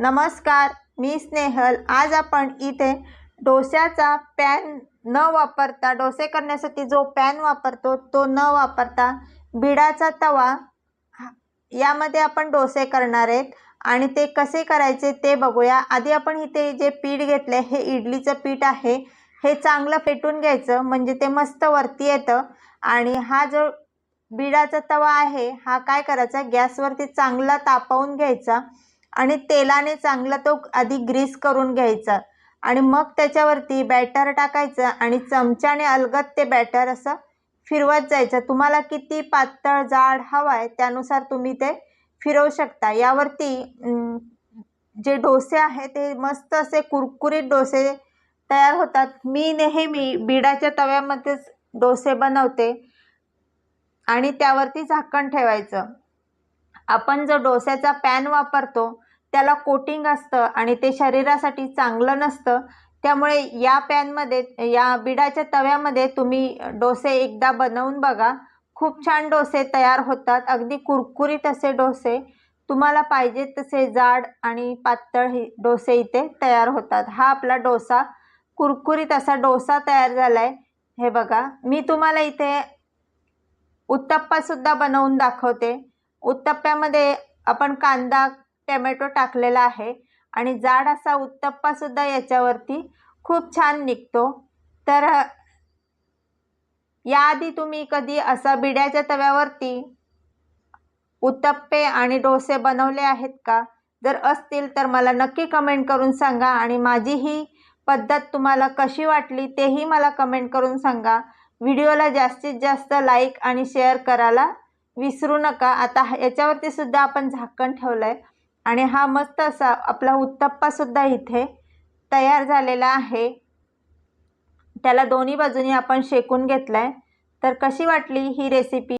नमस्कार मी स्नेहल. आज आपण इथे डोस्याचा पॅन न वापरता डोसे करण्यासाठी जो पॅन वापरतो तो न वापरता बिडाचा तवा यामध्ये आपण डोसे करणार आहेत. आणि ते कसे करायचे ते बघूया. आधी आपण इथे जे पीठ घेतले हे इडलीचं पीठ आहे. हे चांगलं फेटून घ्यायचं म्हणजे ते मस्त वरती येतं. आणि हा जो बिडाचा तवा आहे हा काय करायचा? गॅसवरती चांगला तापवून घ्यायचा. आणि तेलाने चांगला तो आधी ग्रीस करून घ्यायचा. आणि मग त्याच्यावरती बॅटर टाकायचं आणि चमच्याने अलगत ते बॅटर असं फिरवत जायचं. तुम्हाला किती पातळ जाड हवं आहे त्यानुसार तुम्ही ते फिरवू शकता. यावरती जे डोसे आहेत ते मस्त असे कुरकुरीत डोसे तयार होतात. मी नेहमी बिडाच्या तव्यामध्येच डोसे बनवते आणि त्यावरती झाकण ठेवायचं. आपण जो डोस्याचा पॅन वापरतो त्याला कोटिंग असतं आणि ते शरीरासाठी चांगलं नसतं. त्यामुळे या पॅनमध्ये या बिडाच्या तव्यामध्ये तुम्ही डोसे एकदा बनवून बघा. खूप छान डोसे तयार होतात. अगदी कुरकुरीत असे डोसे. तुम्हाला पाहिजे तसे जाड आणि पातळ हे डोसे इथे तयार होतात. हा आपला डोसा कुरकुरीत असा डोसा तयार झाला आहे हे बघा मी तुम्हाला इथे उत्तप्पासुद्धा बनवून दाखवते. उत्तप्प्यामध्ये आपण कांदा टमॅटो टाकलेला आहे आणि जाड असा उत्तप्पासुद्धा याच्यावरती खूप छान निघतो. तर याआधी तुम्ही कधी असा बिड्याच्या तव्यावरती उत्तप्पे आणि डोसे बनवले आहेत का? जर असतील तर मला नक्की कमेंट करून सांगा आणि माझी ही पद्धत तुम्हाला कशी वाटली तेही मला कमेंट करून सांगा. व्हिडिओला जास्तीत जास्त लाईक आणि शेअर करायला विसरू नका. आता याच्यावरती सुद्धा आपण झाकण ठेवलं आहे आणि हा मस्त असा आपला उत्तप्पासुद्धा इथे तयार झालेला आहे. त्याला दोन्ही बाजूनी आपण शेकून घेतला आहे तर कशी वाटली ही रेसिपी